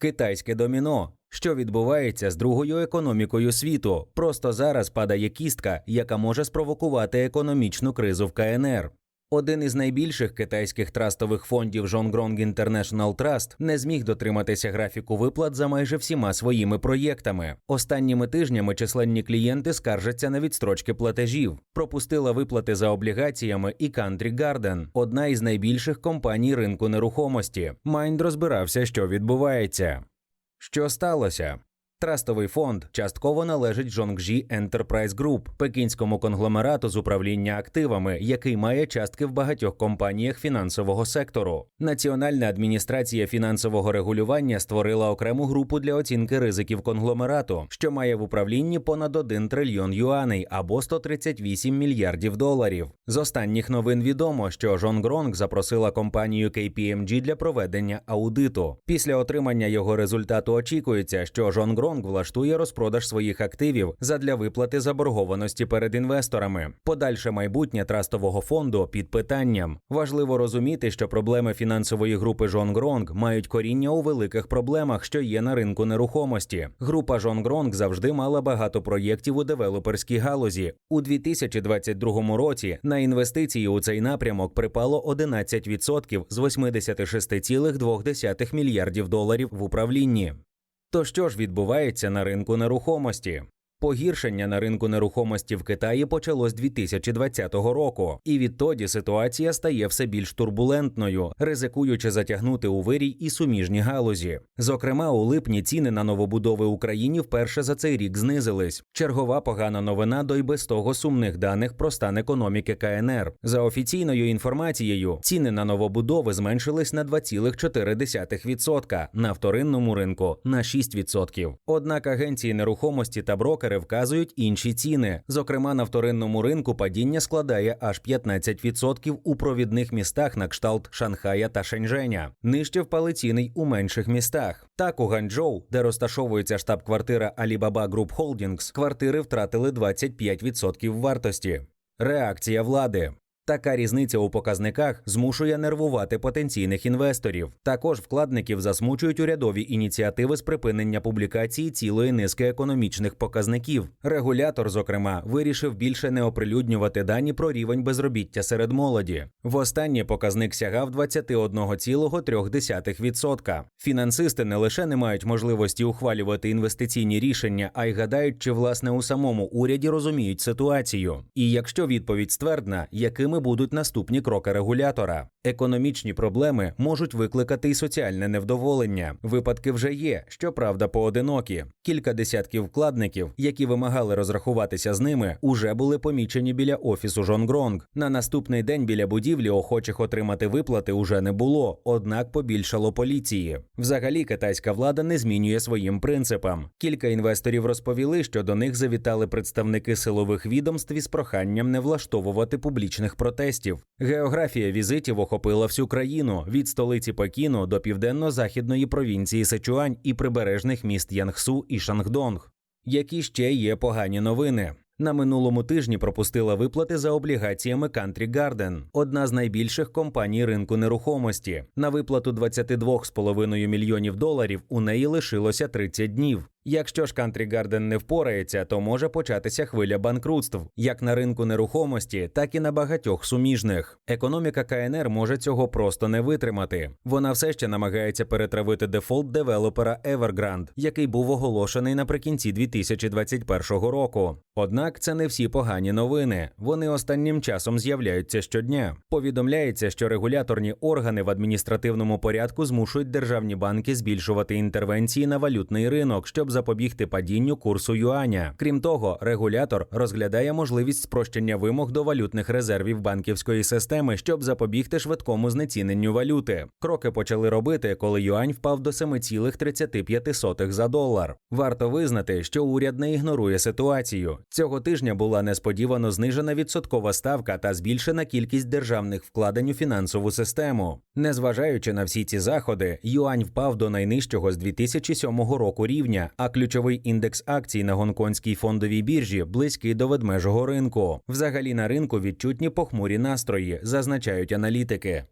Китайське доміно. Що відбувається з другою економікою світу? Просто зараз падає кістка, яка може спровокувати економічну кризу в КНР. Один із найбільших китайських трастових фондів Жонгронг International Trust не зміг дотриматися графіку виплат за майже всіма своїми проєктами. Останніми тижнями численні клієнти скаржаться на відстрочки платежів. Пропустила виплати за облігаціями і Country Garden, одна із найбільших компаній ринку нерухомості. Майнд розбирався, що відбувається. Що сталося? Трастовий фонд частково належить Жонгжі Enterprise Group, пекінському конгломерату з управління активами, який має частки в багатьох компаніях фінансового сектору. Національна адміністрація фінансового регулювання створила окрему групу для оцінки ризиків конгломерату, що має в управлінні понад 1 трильйон юаней або 138 мільярдів доларів. З останніх новин відомо, що Жонгронг запросила компанію KPMG для проведення аудиту. Після отримання його результату очікується, що Жонгронг влаштує розпродаж своїх активів задля виплати заборгованості перед інвесторами. Подальше майбутнє трастового фонду під питанням. Важливо розуміти, що проблеми фінансової групи Жонгронг мають коріння у великих проблемах, що є на ринку нерухомості. Група Жонгронг завжди мала багато проєктів у девелоперській галузі. У 2022 році на інвестиції у цей напрямок припало 11% з 86,2 мільярдів доларів в управлінні. То що ж відбувається на ринку нерухомості? Погіршення на ринку нерухомості в Китаї почалось 2020 року, і відтоді ситуація стає все більш турбулентною, ризикуючи затягнути у вирій і суміжні галузі. Зокрема, у липні ціни на новобудови Україні вперше за цей рік знизились. Чергова погана новина до й без того сумних даних про стан економіки КНР. За офіційною інформацією, ціни на новобудови зменшились на 2,4%, на вторинному ринку на 6%. Однак агенції нерухомості та брокери вказують інші ціни. Зокрема, на вторинному ринку падіння складає аж 15% у провідних містах на кшталт Шанхая та Шеньженя. Нижче впали ціни й у менших містах. Так, у Ганчжоу, де розташовується штаб-квартира Alibaba Group Holdings, квартири втратили 25% вартості. Реакція влади. Така різниця у показниках змушує нервувати потенційних інвесторів. Також вкладників засмучують урядові ініціативи з припинення публікації цілої низки економічних показників. Регулятор, зокрема, вирішив більше не оприлюднювати дані про рівень безробіття серед молоді. Востаннє показник сягав 21,3%. Фінансисти не лише не мають можливості ухвалювати інвестиційні рішення, а й гадають, чи власне у самому уряді розуміють ситуацію. І якщо відповідь ствердна, якими будуть наступні кроки регулятора. Економічні проблеми можуть викликати й соціальне невдоволення. Випадки вже є, щоправда, поодинокі. Кілька десятків вкладників, які вимагали розрахуватися з ними, уже були помічені біля офісу Жонгронг. На наступний день біля будівлі охочих отримати виплати уже не було, однак побільшало поліції. Взагалі, китайська влада не змінює своїм принципам. Кілька інвесторів розповіли, що до них завітали представники силових відомств із проханням не влаштовувати публічних протестів. Географія візитів охопила всю країну від столиці Пекіну до південно-західної провінції Сечуань і прибережних міст Янгсу і Шангдонг. Які ще є погані новини? На минулому тижні пропустила виплати за облігаціями Country Garden, одна з найбільших компаній ринку нерухомості. На виплату 22,5 мільйонів доларів у неї лишилося 30 днів. Якщо ж Country Garden не впорається, то може початися хвиля банкрутств як на ринку нерухомості, так і на багатьох суміжних. Економіка КНР може цього просто не витримати. Вона все ще намагається перетравити дефолт девелопера Evergrande, який був оголошений наприкінці 2021 року. Однак це не всі погані новини. Вони останнім часом з'являються щодня. Повідомляється, що регуляторні органи в адміністративному порядку змушують державні банки збільшувати інтервенції на валютний ринок, щоб запобігти падінню курсу юаня. Крім того, регулятор розглядає можливість спрощення вимог до валютних резервів банківської системи, щоб запобігти швидкому знеціненню валюти. Кроки почали робити, коли юань впав до 7,35 за долар. Варто визнати, що уряд не ігнорує ситуацію. Цього тижня була несподівано знижена відсоткова ставка та збільшена кількість державних вкладень у фінансову систему. Незважаючи на всі ці заходи, юань впав до найнижчого з 2007 року рівня, а ключовий індекс акцій на гонконгській фондовій біржі близький до ведмежого ринку. Взагалі на ринку відчутні похмурі настрої, зазначають аналітики.